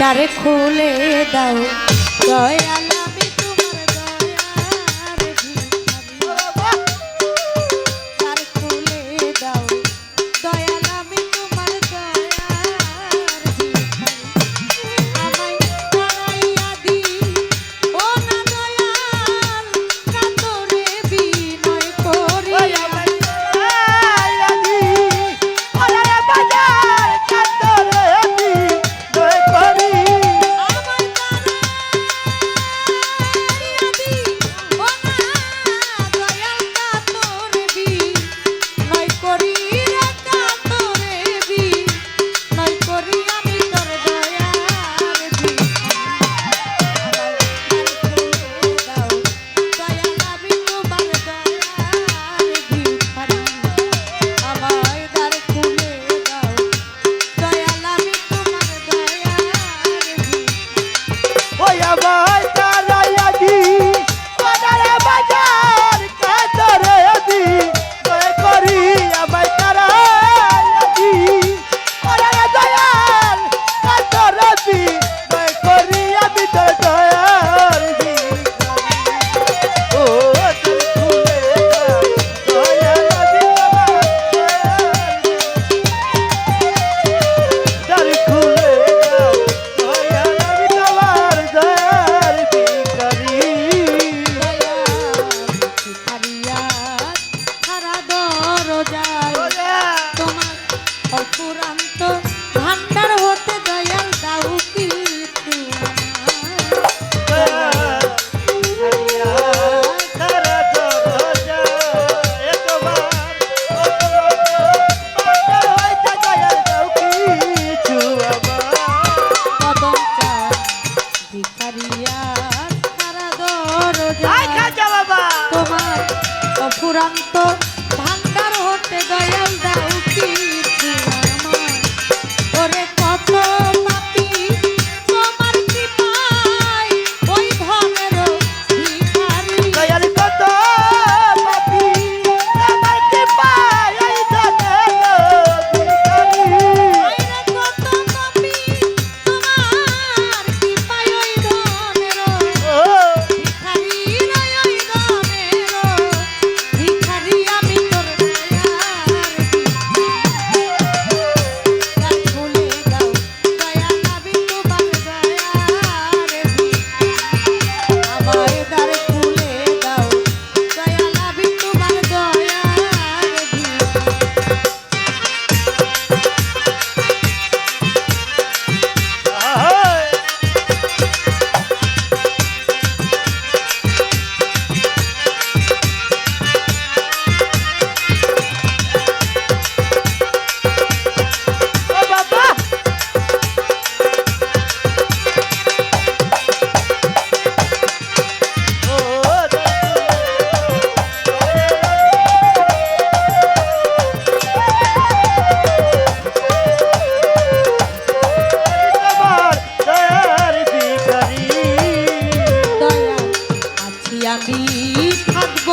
তারে খুলে দাও দয়াল যায়। তোমার অপুরান্ত ভান্ডার হতে দয়াল দাউ কি তোমার? অপুরান্ত